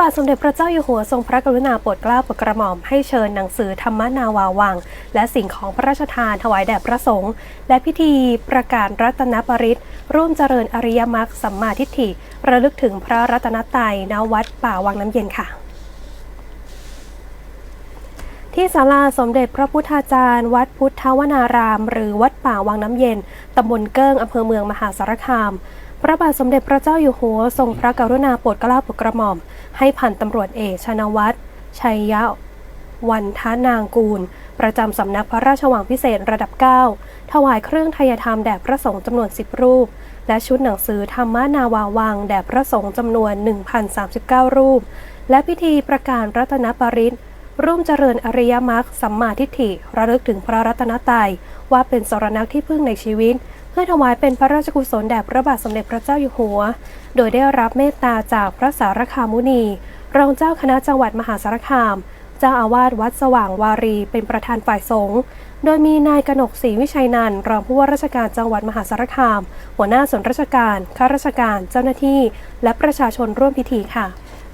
บาทสมเด็จพระเจ้าอยู่หัวทรงพระกรุณาโปรดเกล้าโปรดกระหม่อมให้เชิญหนังสือธรรมนาวาวัง และสิ่งของพระราชทานถวายแด่พระสงฆ์และพิธีประกาศรัตนปริตร่วมเจริญอริยมรรคสัมมาทิฏฐิ ระลึกถึงพระรัตนตรัยณวัดป่าวังน้ำเย็นค่ะที่ศาลาสมเด็จพระพุทธาจารย์ วัดพุทธวนาราม หรือวัดป่าวังน้ำเย็น ตำบลเกิ้งอำเภอเมืองมหาสารคาม พระบาทสมเด็จพระเจ้าอยู่หัวทรงพระกรุณาโปรดเกล้าโปรดกระหม่อม ให้พันตำรวจเอกชนวัตรชัยยะวันทานางกูล ประจำสำนักพระราชวังพิเศษระดับ 9 ถวายเครื่องทยธรรมแด่พระสงฆ์จำนวน 10 รูป และชุดหนังสือธรรมนาวาวังแด่พระสงฆ์จำนวน 1,039 รูป และพิธีประกาศรัตนปริตร่วมเจริญอริยมรรคสัมมาทิฏฐิระลึกถึงพระรัตนตรัยว่าเป็นสรณะที่พึ่งในชีวิต พื่อถวายเป็นพระราชกุศลแด่พระบาทสมเด็จพระเจ้าอยู่หัว โดยได้รับเมตตาจากพระสารคามุนี รองเจ้าคณะจังหวัดมหาสารคาม เจ้าอาวาสวัดสว่างวารีเป็นประธานฝ่ายสงฆ์ โดยมีนายกนกศรีวิชัยนันท์รองผู้ว่าราชการจังหวัดมหาสารคาม หัวหน้าส่วนราชการ ข้าราชการ เจ้าหน้าที่ และประชาชนร่วมพิธีค่ะ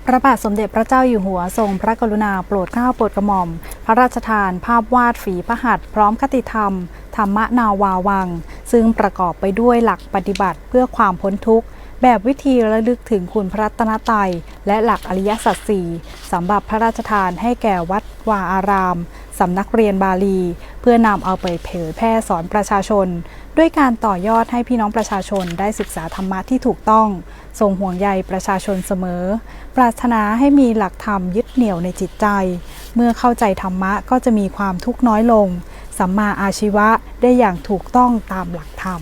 พระบาทสมเด็จพระเจ้าอยู่หัวทรงพระกรุณาโปรดเกล้าโปรดกระหม่อม พระราชทานภาพวาดฝีพระหัตถ์พร้อมคติธรรม ธรรมนาวาวัง ซึ่งประกอบไปด้วยหลักปฏิบัติเพื่อความพ้นทุกข์ แบบวิธีระลึกถึงคุณพระตนตรัยและหลักอริยสัจสี่สำหรับพระราชทานให้แก่วัดวาอารามสำนักเรียนบาลี เพื่อนำเอาไปเผยแพร่สอนประชาชน ด้วยการต่อยอดให้พี่น้องประชาชนได้ศึกษาธรรมะที่ถูกต้อง ทรงห่วงใยประชาชนเสมอ ปรารถนาให้มีหลักธรรมยึดเหนี่ยวในจิตใจ เมื่อเข้าใจธรรมะก็จะมีความทุกข์น้อยลง สัมมาอาชีวะได้อย่างถูกต้องตามหลักธรรม